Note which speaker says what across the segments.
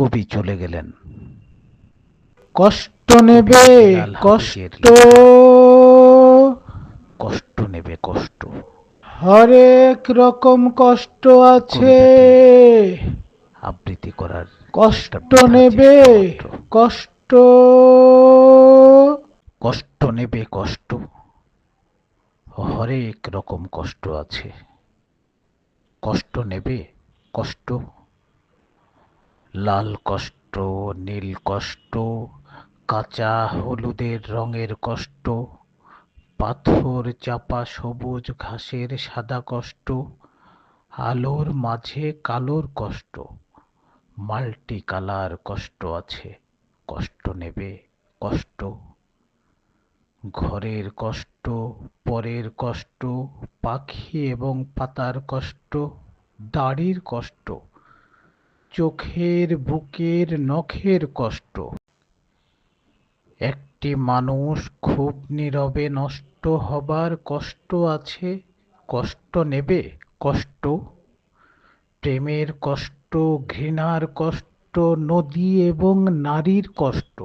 Speaker 1: কবি চলে গেলেন।
Speaker 2: কষ্ট নেবে কষ্ট।
Speaker 1: কষ্ট নেবে কষ্ট।
Speaker 2: হরেক রকম কষ্ট আছে।
Speaker 1: আবৃত্তি করার
Speaker 2: কষ্ট নেবে কষ্ট।
Speaker 1: কষ্ট নেবে কষ্ট। হরেক রকম কষ্ট আছে। কষ্ট নেবে কষ্ট। লাল কষ্ট, নীল কষ্ট, কাঁচা হলুদের রঙের কষ্ট, পাথর চাপা সবুজ ঘাসের সাদা কষ্ট, আলোর মাঝে কালোর কষ্ট, মাল্টি কালার কষ্ট আছে, কষ্ট নেবে কষ্ট। ঘরের কষ্ট, পরের কষ্ট, পাখি এবং পাতার কষ্ট, দাড়ির কষ্ট। চোখের বুকের নখের কষ্ট। একটি মানুষ খুব নীরবে নষ্ট হবার কষ্ট আছে, কষ্ট নেবে কষ্ট। প্রেমের কষ্ট, ঘৃণার কষ্ট, নদী এবং নারীর কষ্ট।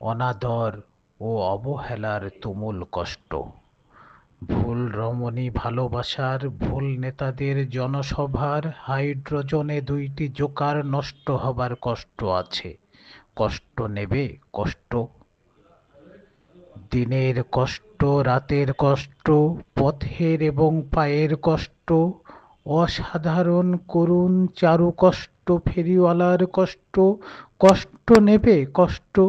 Speaker 1: অনাদর ও অবহেলার তুমুল কষ্ট। রমণী ভালোবাসার ভুল নেতাদের জনসভার হাইড্রোজনে দুইটি জোকার নষ্ট হবার কষ্ট আছে। কষ্ট নেবে, কষ্ট। দিনের কষ্ট, রাতের কষ্ট, পথের এবং পায়ের কষ্ট, অসাধারণ করুণ চারু কষ্ট, ফেরিওয়ালার কষ্ট কষ্ট নেবে, কষ্ট।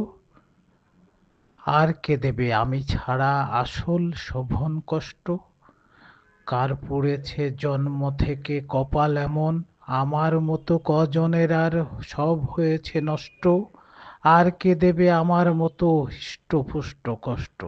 Speaker 1: আর কে দেবে? আমি ছাড়া আসল শোভন কষ্ট। কার পড়েছে জন্ম থেকে কপাল এমন? আমার মতো কজনের আর সব হয়েছে নষ্ট? আর কে দেবে আমার মতো হৃষ্টপুষ্ট কষ্ট?